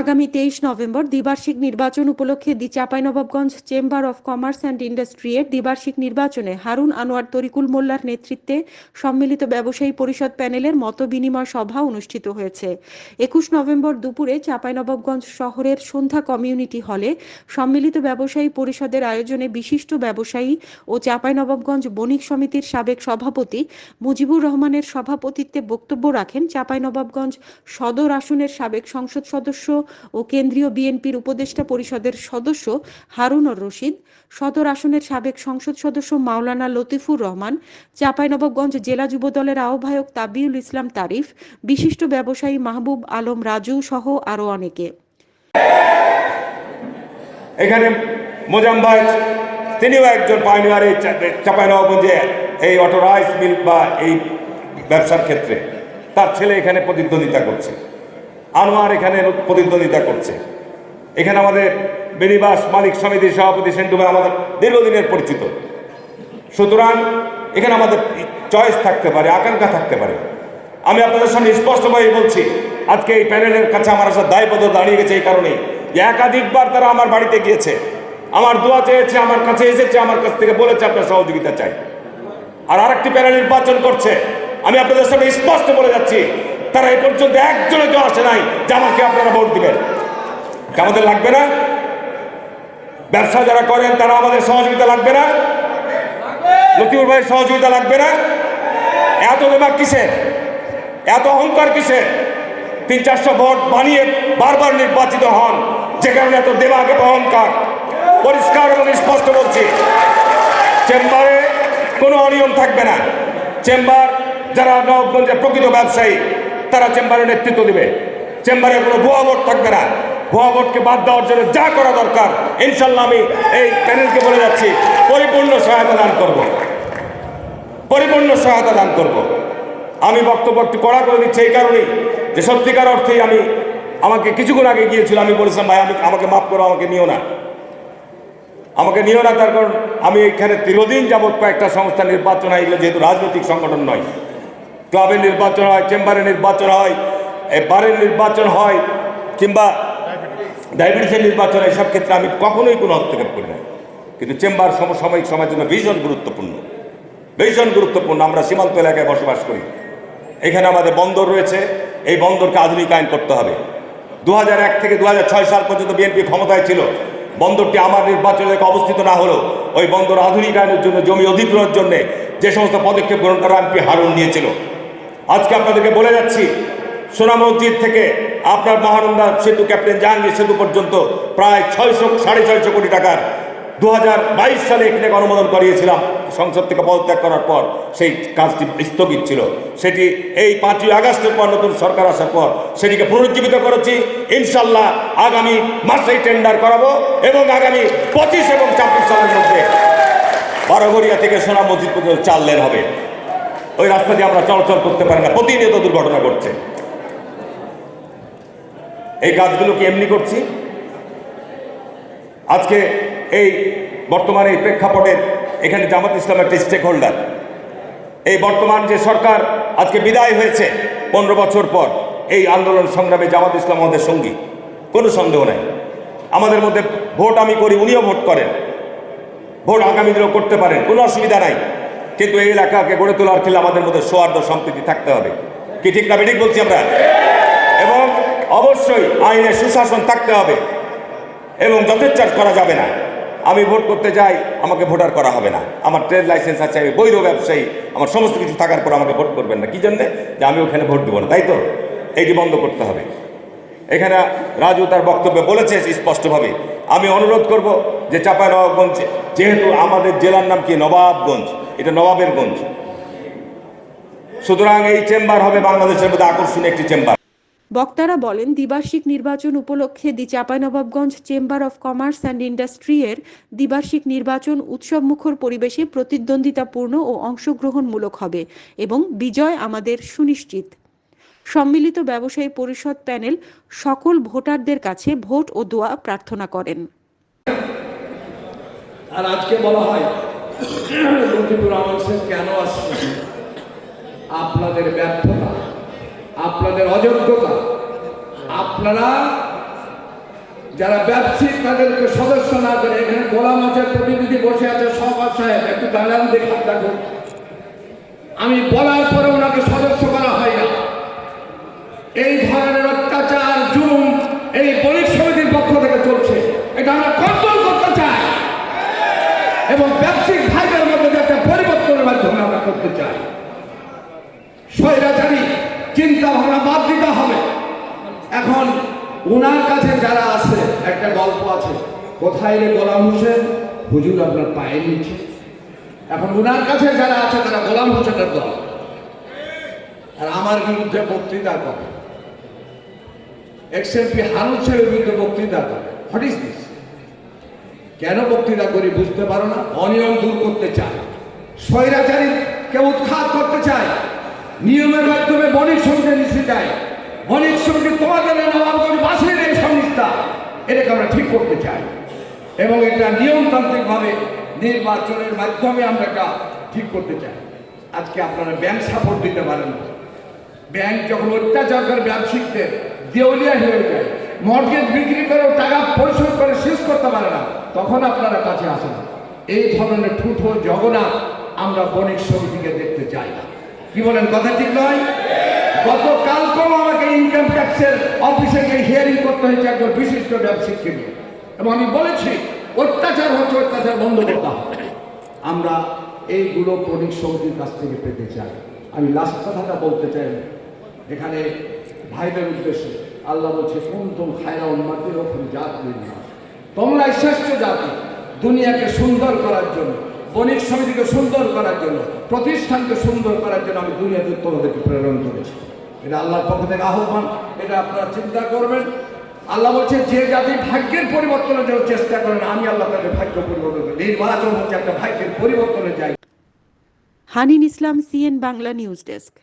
আগামী তেইশ নভেম্বর দ্বিবার্ষিক নির্বাচন উপলক্ষে the Chapainawabganj chamber of commerce and industry এর দ্বিবার্ষিক নির্বাচনে হারুন আনোয়ার তরিকুল মোল্লার নেতৃত্বে সম্মিলিত ব্যবসায়ী পরিষদ প্যানেলের মত বিনিময় সভা অনুষ্ঠিত হয়েছে। একুশ নভেম্বর দুপুরে চাঁপাইনবাবগঞ্জ শহরের সন্ধ্যা কমিউনিটি হলে সম্মিলিত ব্যবসায়ী পরিষদের আয়োজনে বিশিষ্ট ব্যবসায়ী ও চাঁপাইনবাবগঞ্জ বণিক সমিতির সাবেক সভাপতি মুজিবুর রহমানের সভাপতিত্বে বক্তব্য রাখেন চাঁপাইনবাবগঞ্জ সদর আসনের সাবেক সংসদ সদস্য ও কেন্দ্রীয় বিএনপির উপদেষ্টা পরিষদের সদস্য হারুনর রশিদ, সদর আসনের সাবেক সংসদ সদস্য মাওলানা লতিফুর রহমান, চাঁপাইনবাবগঞ্জ জেলা যুবদলের আহ্বায়ক তাবিউল ইসলাম তারিফ, বিশিষ্ট ব্যবসায়ী মাহবুব আলম রাজু সহ আরও অনেকে। এখানে মোজাম ভাই তিনিও একজন পাইনিয়ার এই চাপাইনবাবগঞ্জে এই অটো রাইস মিল বা এই ব্যবসার ক্ষেত্রে। তার ছেলে এখানে প্রতিদ্বন্দ্বিতা করছে। আনোয়ার এখানে প্রতিদ্বন্দ্বিতা করছে। এখানে আমাদের বেনিবাস মালিক সমিতির সভাপতি সেন্টু ভাই আমাদের দীর্ঘদিনের পরিচিত। সুতরাং এখানে আমাদের চয়েস থাকতে পারে, আকাঙ্ক্ষা থাকতে পারে। আমি আপনাদের সামনে স্পষ্টভাবে বলছি, আজকে এই প্যানেলের কাছে আমার আসলে দায়বদ্ধ দাঁড়িয়ে গেছে এই কারণেই। যে একাধিকবার তারা আমার বাড়িতে গিয়েছে, আমার দোয়া চেয়েছে, আমার কাছে এসেছে, আমার কাছ থেকে বলেছে, আপনার সহযোগিতা চাই। আর আরেকটি প্যানেল নির্বাচন করছে। আমি আপনাদের সামনে স্পষ্ট বলে যাচ্ছি তারা এ পর্যন্ত একজনে কেউ আসে নাই যে আমাকে আপনারা ভোট দিবেন। আমাদের লাগবে না? ব্যবসা যারা করেন, তারা আমাদের সহযোগিতা লাগবে না? লতিফুর ভাই সহযোগিতা লাগবে না? এত দেমাগ কিসের? এত অহংকার কিসের? তিন চারশো ভোট বানিয়ে বারবার নির্বাচিত হন, যে কারণে এত দেমাগ এবং অহংকার। পরিষ্কার এবং স্পষ্ট বলছি, চেম্বারে কোনো অনিয়ম থাকবে না। চেম্বার যারা নবগঞ্জের প্রকৃত ব্যবসায়ী তারা চেম্বারে নেতৃত্ব দিবে। চেম্বারে কোনো ভুয়া ভোট থাকবে না। ভুয়া ভোটকে বাদ দেওয়ার জন্য যা করা দরকার ইনশাল্লাহ আমি এই প্যানেলকে বলে যাচ্ছি, পরিপূর্ণ সহায়তা দান করব। পরিপূর্ণ সহায়তা দান করব। আমি বক্তব্য একটু কড়া করে দিচ্ছি এই কারণেই যে সত্যিকার অর্থেই আমি আমাকে কিছুক্ষণ আগে গিয়েছিল আমি বলেছিলাম, ভাই, আমি আমাকে মাফ করো, আমাকে নিও না। আমাকে নিও না, তার কারণ আমি এখানে দীর্ঘদিন যাবৎ কয়েকটা সংস্থা নির্বাচন এগুলো যেহেতু রাজনৈতিক সংগঠন নয় ক্লাবের নির্বাচন হয় চেম্বারের নির্বাচন হয় বারের নির্বাচন হয়, কিংবা ডায়াবেটিসের নির্বাচন এসব ক্ষেত্রে আমি কখনোই কোনো হস্তক্ষেপ করি না। কিন্তু চেম্বার সমসাময়িক সময়ের জন্য ভীষণ গুরুত্বপূর্ণ। ভীষণ গুরুত্বপূর্ণ। আমরা সীমান্ত এলাকায় বসবাস করি। এখানে আমাদের বন্দর রয়েছে। এই বন্দরকে আধুনিক আধুনিকায়ন করতে হবে। দু হাজার এক থেকে দু হাজার ছয় সাল পর্যন্ত বিএনপি ক্ষমতায় ছিল। বন্দরটি আমার নির্বাচন এলাকায় অবস্থিত না হলেও ওই বন্দর আধুনিক আধুনিকায়নের জন্য, জমি অধিগ্রহণের জন্য যে সমস্ত পদক্ষেপ গ্রহণ করা এমপি হারুন নিয়েছিল। আজকে আপনাদেরকে বলে যাচ্ছি সোনা মসজিদ থেকে আপনার মহানন্দা সেতু ক্যাপ্টেন জাহাঙ্গীর সেতু পর্যন্ত প্রায় ছয়শো, সাড়ে ছয়শো কোটি টাকার দু হাজার বাইশ সালে এখানে অনুমোদন করিয়েছিলাম। সংসদ থেকে পদত্যাগ করার পর সেই কাজটি স্থগিত ছিল। সেটি এই পাঁচই আগস্টের পর নতুন সরকার আসার পর সেটিকে পুনরুজ্জীবিত করেছি। ইনশাল্লাহ আগামী মাসেই টেন্ডার করাবো এবং আগামী পঁচিশ এবং ছাব্বিশ সালের মধ্যে বারোঘরিয়া থেকে সোনা মসজিদ পর্যন্ত চার লেন হবে। ওই রাস্তা দিয়ে আমরা চলাচল করতে পারি না। প্রতিনিয়ত দুর্ঘটনা ঘটছে। এই কাজগুলো কি এমনি করছি? আজকে এই বর্তমানে এই প্রেক্ষাপটের এখানে জামাত ইসলাম একটা স্টেক হোল্ডার এই বর্তমান যে সরকার আজকে বিদায় হয়েছে পনেরো বছর পর, এই আন্দোলন সংগ্রামে জামাত ইসলাম আমাদের সঙ্গী। কোনো সন্দেহ নাই। আমাদের মধ্যে ভোট আমি করি, উনিও ভোট করেন। ভোট আগামী দিনেও করতে পারেন। কোনো অসুবিধা নাই। কিন্তু এই এলাকাকে গড়ে তোলার ক্ষেত্রে আমাদের মধ্যে সৌহার্দ্য সম্প্রীতি থাকতে হবে। কি ঠিক না বেঠিক বলছি আমরা? এবং অবশ্যই আইনের সুশাসন থাকতে হবে এবং যথেচ্ছার করা যাবে না। আমি ভোট করতে যাই আমাকে ভোটার করা হবে না। আমার ট্রেড লাইসেন্স আছে, আমি বৈধ ব্যবসায়ী, আমার সমস্ত কিছু থাকার পর আমাকে ভোট করবেন না। কি জন্যে? যে আমি ওখানে ভোট দেবো না, তাই তো? এইটি বন্ধ করতে হবে। এখানে রাজু তার বক্তব্যে বলেছে স্পষ্টভাবে। আমি অনুরোধ করব যে চাপা নবাবগঞ্জ যেহেতু আমাদের জেলার নাম কি? নবাবগঞ্জ। এটা নবাবের গঞ্জ সুতরাং এই চেম্বার হবে বাংলাদেশের মধ্যে আকর্ষণীয় একটি চেম্বার। বক্তারা বলেন দ্বিবার্ষিক নির্বাচন উপলক্ষে the Chapainawabganj chamber of commerce and industry এর দ্বিবার্ষিক নির্বাচন উৎসব মুখর পরিবেশে প্রতিদ্বন্দ্বিতাপূর্ণ ও অংশগ্রহণমূলক হবে এবং বিজয় আমাদের সুনিশ্চিত। সম্মিলিত ব্যবসায়ী পরিষদ প্যানেল সকল ভোটারদের কাছে ভোট ও দোয়া প্রার্থনা করেন। আর আজকে বলা হয় লতিফুর রহমান সাহেব কেন আসছে আপনাদের ব্যর্থতা, আপনাদের অযোগ্যতা, আপনারা যারা ব্যবসায়িক তাদেরকে সদস্য না করে এখানে গোলাম মাছের প্রতিনিধি বসে আছে সহবাস সাহেব। একটু দাঁড়ান দেখুন দেখুন আমি বলার পরে ওনাকে সদস্য করা হয় না। এই ধরনের অত্যাচার জুলুম এই বণিক সমিতির পক্ষ থেকে চলছে এটা আমরা কন্ট্রোল করতে চাই এবং ব্যবসায়িক ভাইদের মধ্যে একটা পরিবর্তনের মাধ্যমে আমরা করতে চাই। স্বৈরাচারী চিন্তা ভাবনা বাদ দিতে হবে। এখন ওনার কাছে যারা আছে, একটা গল্প আছে, কোথায় রে গোলাম হোসেন? হুজুর আপনার পায়ে নিচ্ছে এখন ওনার কাছে যারা আছে, তারা গোলাম হোসেনের দল। আর আমার বিরুদ্ধে বক্তৃতা করে। এক্সএমপি সাহেবের বিরুদ্ধে বক্তৃতা করে। হোয়াট ইজ দিস কেন বক্তৃতা করি বুঝতে পারো না? অনিয়ম দূর করতে চায়। স্বৈরাচারীকে উৎখাত করতে চায়। নিয়মের মাধ্যমে বণিক সঙ্গে নিতে চায় বণিক সঙ্গে তোমাদের নবাবগঞ্জ বাসের এই সংস্থা। এটাকে আমরা ঠিক করতে চাই। এবং এটা নিয়মতান্ত্রিকভাবে নির্বাচনের মাধ্যমে আমরা এটা ঠিক করতে চাই। আজকে আপনারা ব্যাংক সাপোর্ট দিতে পারেন ব্যাংক যখন অত্যাচার করে ব্যবসায়িকদের দেউলিয়া হয়ে যায়। মর্গেজ বিক্রি করেও টাকা পরিশোধ করে শেষ করতে পারে না। তখন আপনারা কাছে আসেন। এই ধরনের ঠুঠো জগন্নাথ আমরা বণিক সমিতিকে দেখতে চাই না। কি বলেন, কথা ঠিক নয়? গতকালকেও আমাকে ইনকাম ট্যাক্সের অফিসে গিয়ে হিয়ারিং করতে হয়েছে একজন বিশিষ্ট ব্যবসায়িককে নিয়ে এবং আমি বলেছি, অত্যাচার হচ্ছে, অত্যাচার বন্ধ করতে হবে আমরা এইগুলো বণিক সমিতির কাছ থেকে পেতে চাই। আমি লাস্ট কথাটা বলতে চাই। এখানে ভাইদের উদ্দেশ্যে আল্লাহ বলছে, কুন্তম খায়রা উন্মাতির ওপর জাত না তোমরা শ্রেষ্ঠ জাতি, দুনিয়াকে সুন্দর করার জন্য, বণিক সমিতিকে সুন্দর করার জন্য, প্রতিষ্ঠানকে সুন্দর করার জন্য আমি দুনিয়াতে তোমাদেরকে প্রেরণ করেছি। এটা আল্লাহর পক্ষ থেকে আহ্বান, এটা আপনারা চিন্তা করবেন। আল্লাহ বলছে, যে জাতি ভাগ্যের পরিবর্তনের জন্য চেষ্টা করেন, আমি আল্লাহ তাদের ভাগ্য পরিবর্তন করি। নির্বাচন হচ্ছে একটা ভাগ্যের পরিবর্তনের জায়গা। Hanin Islam, CN Bangla news desk.